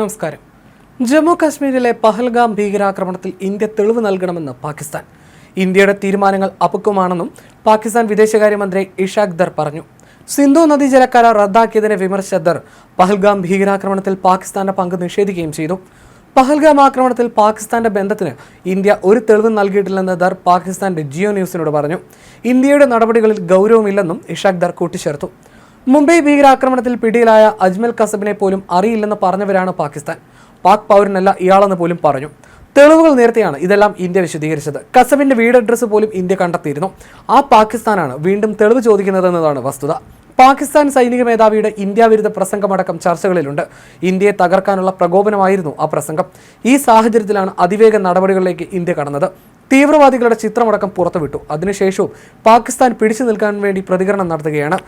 നമസ്കാരം. ജമ്മു കാശ്മീരിലെ പഹൽഗാം ഭീകരാക്രമണത്തിൽ ഇന്ത്യ തെളിവ് നൽകണമെന്ന് പാകിസ്ഥാൻ. ഇന്ത്യയുടെ തീരുമാനങ്ങൾ അപക്വമാണെന്നും പാകിസ്ഥാൻ വിദേശകാര്യമന്ത്രി ഇഷാഖ് ദർ പറഞ്ഞു. സിന്ധു നദീജല കരാർ റദ്ദാക്കിയതിനെ വിമർശിച്ച ദർ പഹൽഗാം ഭീകരാക്രമണത്തിൽ പാകിസ്ഥാന്റെ പങ്ക് നിഷേധിക്കുകയും ചെയ്തു. പഹൽഗാം ആക്രമണത്തിൽ പാകിസ്ഥാന്റെ ബന്ധത്തിന് ഇന്ത്യ ഒരു തെളിവ് നൽകിയിട്ടില്ലെന്ന് ദർ പാകിസ്ഥാന്റെ ജിയോ ന്യൂസിനോട് പറഞ്ഞു. ഇന്ത്യയുടെ നടപടികളിൽ ഗൗരവമില്ലെന്നും ഇഷാഖ് ദർ കൂട്ടിച്ചേർത്തു. മുംബൈ ഭീകരാക്രമണത്തിൽ പിടിയിലായ അജ്മൽ കസബിനെ പോലും അറിയില്ലെന്ന് പറഞ്ഞവരാണ് പാകിസ്ഥാൻ. പാക് പൗരനല്ല ഇയാളെന്ന് പോലും പറഞ്ഞു. തെളിവുകൾ നേരത്തെയാണ് ഇതെല്ലാം ഇന്ത്യ വിശദീകരിച്ചത്. കസബിന്റെ വീട് അഡ്രസ്സ് പോലും ഇന്ത്യ കണ്ടെത്തിയിരുന്നു. ആ പാകിസ്ഥാനാണ് വീണ്ടും തെളിവ് ചോദിക്കുന്നതെന്നതാണ് വസ്തുത. പാകിസ്ഥാൻ സൈനിക മേധാവിയുടെ ഇന്ത്യ വിരുദ്ധ പ്രസംഗമടക്കം ചർച്ചകളിലുണ്ട്. ഇന്ത്യയെ തകർക്കാനുള്ള പ്രകോപനമായിരുന്നു ആ പ്രസംഗം. ഈ സാഹചര്യത്തിലാണ് അതിവേഗ നടപടികളിലേക്ക് ഇന്ത്യ കടന്നത്. തീവ്രവാദികളുടെ ചിത്രമടക്കം പുറത്തുവിട്ടു. അതിനുശേഷവും പാകിസ്ഥാൻ പിടിച്ചു നിൽക്കാൻ വേണ്ടി പ്രതികരണം നടത്തുകയാണ്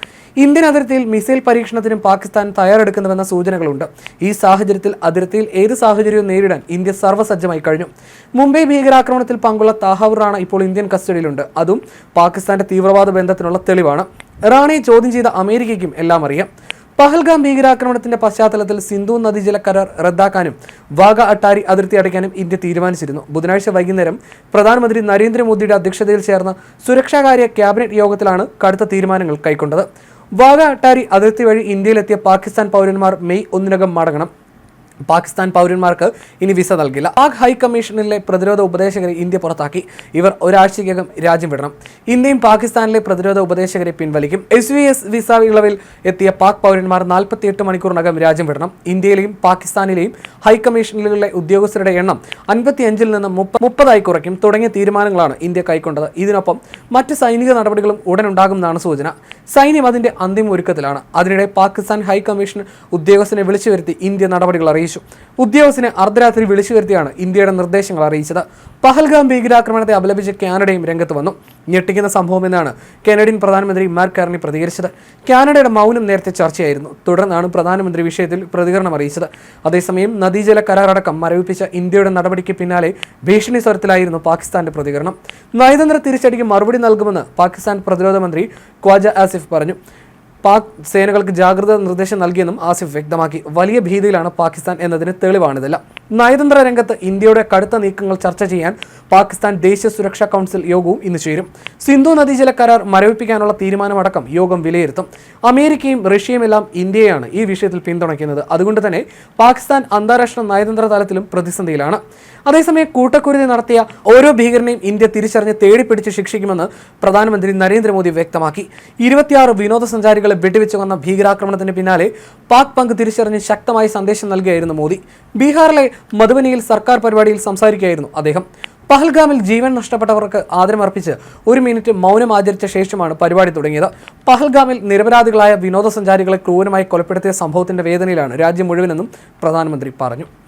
ഇന്ത്യൻ അതിർത്തിയിൽ മിസൈൽ പരീക്ഷണത്തിനും പാകിസ്ഥാൻ തയ്യാറെടുക്കുന്നുവെന്ന സൂചനകളുണ്ട്. ഈ സാഹചര്യത്തിൽ അതിർത്തിയിൽ ഏത് സാഹചര്യവും നേരിടാൻ ഇന്ത്യ സർവസജ്ജമായി കഴിഞ്ഞു. മുംബൈ ഭീകരാക്രമണത്തിൽ പങ്കുള്ള താഹൂറാണ് ഇപ്പോൾ ഇന്ത്യൻ കസ്റ്റഡിയിലുണ്ട്. അതും പാകിസ്ഥാന്റെ തീവ്രവാദ ബന്ധത്തിനുള്ള തെളിവാണ്. റാണയെ ചോദ്യം ചെയ്ത അമേരിക്കയ്ക്കും എല്ലാം അറിയാം. പഹൽഗാം ഭീകരാക്രമണത്തിന്റെ പശ്ചാത്തലത്തിൽ സിന്ധു നദീജല കരാർ റദ്ദാക്കാനും വാഗ അട്ടാരി അതിർത്തി അടയ്ക്കാനും ഇന്ത്യ തീരുമാനിച്ചിരുന്നു. ബുധനാഴ്ച വൈകുന്നേരം പ്രധാനമന്ത്രി നരേന്ദ്രമോദിയുടെ അധ്യക്ഷതയിൽ ചേർന്ന സുരക്ഷാകാര്യ ക്യാബിനറ്റ് യോഗത്തിലാണ് കടുത്ത തീരുമാനങ്ങൾ കൈക്കൊണ്ടത്. വാഗ അട്ടാരി അതിർത്തി വഴി ഇന്ത്യയിലെത്തിയ പാകിസ്ഥാൻ പൗരന്മാർ മെയ് ഒന്നിനകം മടങ്ങണം. പാകിസ്ഥാൻ പൗരന്മാർക്ക് ഇനി വിസ നൽകില്ല. പാക് ഹൈക്കമ്മീഷനിലെ പ്രതിരോധ ഉപദേശകരെ ഇന്ത്യ പുറത്താക്കി. ഇവർ ഒരാഴ്ചയ്ക്കകം രാജ്യം വിടണം. ഇന്ത്യയും പാകിസ്ഥാനിലെ പ്രതിരോധ ഉപദേശകരെ പിൻവലിക്കും. എസ് വി എസ് വിസ ഇളവിൽ എത്തിയ പാക് പൗരന്മാർ നാൽപ്പത്തിയെട്ട് മണിക്കൂറിനകം രാജ്യം വിടണം. ഇന്ത്യയിലെയും പാകിസ്ഥാനിലെയും ഹൈക്കമ്മീഷനിലുള്ള ഉദ്യോഗസ്ഥരുടെ എണ്ണം അൻപത്തിയഞ്ചിൽ നിന്ന് മുപ്പ മുപ്പതായി കുറയ്ക്കും. തുടങ്ങിയ തീരുമാനങ്ങളാണ് ഇന്ത്യ കൈക്കൊണ്ടത്. ഇതിനൊപ്പം മറ്റ് സൈനിക നടപടികളും ഉടനുണ്ടാകുമെന്നാണ് സൂചന. സൈന്യം അതിന്റെ അന്തിമ ഒരുക്കത്തിലാണ്. അതിനിടെ പാകിസ്ഥാൻ ഹൈക്കമ്മീഷൻ ഉദ്യോഗസ്ഥനെ വിളിച്ചു വരുത്തി ഇന്ത്യ നടപടികൾ അറിയിച്ചു. ഉദ്യോഗസ്ഥനെ അർദ്ധരാത്രി വിളിച്ചു വരുത്തിയാണ് ഇന്ത്യയുടെ നിർദ്ദേശങ്ങൾ അറിയിച്ചത്. പഹൽഗാം ഭീകരാക്രമണത്തെ അപലപിച്ച് കാനഡയും രംഗത്ത് വന്നു. ഞെട്ടിക്കുന്ന സംഭവമെന്നാണ് കാനഡിയൻ പ്രധാനമന്ത്രി മാർക്ക് കാർണി പ്രതികരിച്ചത്. കാനഡയുടെ മൗനം നേരത്തെ ചർച്ചയായിരുന്നു. തുടർന്നാണ് പ്രധാനമന്ത്രി വിഷയത്തിൽ പ്രതികരണം അറിയിച്ചത്. അതേസമയം നദീജല കരാറടക്കം മരവിപ്പിച്ച ഇന്ത്യയുടെ നടപടിക്ക് പിന്നാലെ ഭീഷണി സ്വരത്തിലായിരുന്നു പാകിസ്ഥാന്റെ പ്രതികരണം. നയതന്ത്ര തിരിച്ചടിക്ക് മറുപടി നൽകുമെന്ന് പാകിസ്ഥാൻ പ്രതിരോധ മന്ത്രി ഖ്വാജ ആസിഫ് പറഞ്ഞു. പാക് സേനകൾക്ക് ജാഗ്രതാ നിർദ്ദേശം നൽകിയെന്നും ആസിഫ് വ്യക്തമാക്കി. വലിയ ഭീതിയിലാണ് പാകിസ്ഥാൻ എന്നതിന് തെളിവാണിതെല്ലാം. നയതന്ത്ര രംഗത്ത് ഇന്ത്യയുടെ കടുത്ത നീക്കങ്ങൾ ചർച്ച ചെയ്യാൻ പാകിസ്ഥാൻ ദേശീയ സുരക്ഷാ കൗൺസിൽ യോഗവും ഇന്ന് ചേരും. സിന്ധു നദീജല കരാർ മരവിപ്പിക്കാനുള്ള തീരുമാനമടക്കം യോഗം വിലയിരുത്തും. അമേരിക്കയും റഷ്യയും എല്ലാം ഇന്ത്യയാണ് ഈ വിഷയത്തിൽ പിന്തുണയ്ക്കുന്നത്. അതുകൊണ്ട് തന്നെ പാകിസ്ഥാൻ അന്താരാഷ്ട്ര നയതന്ത്ര തലത്തിലും പ്രതിസന്ധിയിലാണ്. അതേസമയം കൂട്ടക്കുരുതി നടത്തിയ ഓരോ ഭീകരനെയും ഇന്ത്യ തിരിച്ചറിഞ്ഞ് തേടിപ്പിടിച്ച് ശിക്ഷിക്കുമെന്ന് പ്രധാനമന്ത്രി നരേന്ദ്രമോദി വ്യക്തമാക്കി. ഇരുപത്തിയാറ് വിനോദസഞ്ചാരികളെ വെടിവെച്ച് വന്ന ഭീകരാക്രമണത്തിന് പിന്നാലെ പാക് പങ്ക് തിരിച്ചറിഞ്ഞ് ശക്തമായ സന്ദേശം നൽകിയായിരുന്നു മോദി. ബീഹാറിലെ മധുബനിയിൽ സർക്കാർ പരിപാടിയിൽ സംസാരിക്കുകയായിരുന്നു അദ്ദേഹം. പഹൽഗാമിൽ ജീവൻ നഷ്ടപ്പെട്ടവർക്ക് ആദരമർപ്പിച്ച് ഒരു മിനിറ്റ് മൗനം ആചരിച്ച ശേഷമാണ് പരിപാടി തുടങ്ങിയത്. പഹൽഗാമിൽ നിരപരാധികളായ വിനോദസഞ്ചാരികളെ ക്രൂരമായി കൊലപ്പെടുത്തിയ സംഭവത്തിന്റെ വേദനയിലാണ് രാജ്യം മുഴുവനെന്നും പ്രധാനമന്ത്രി പറഞ്ഞു.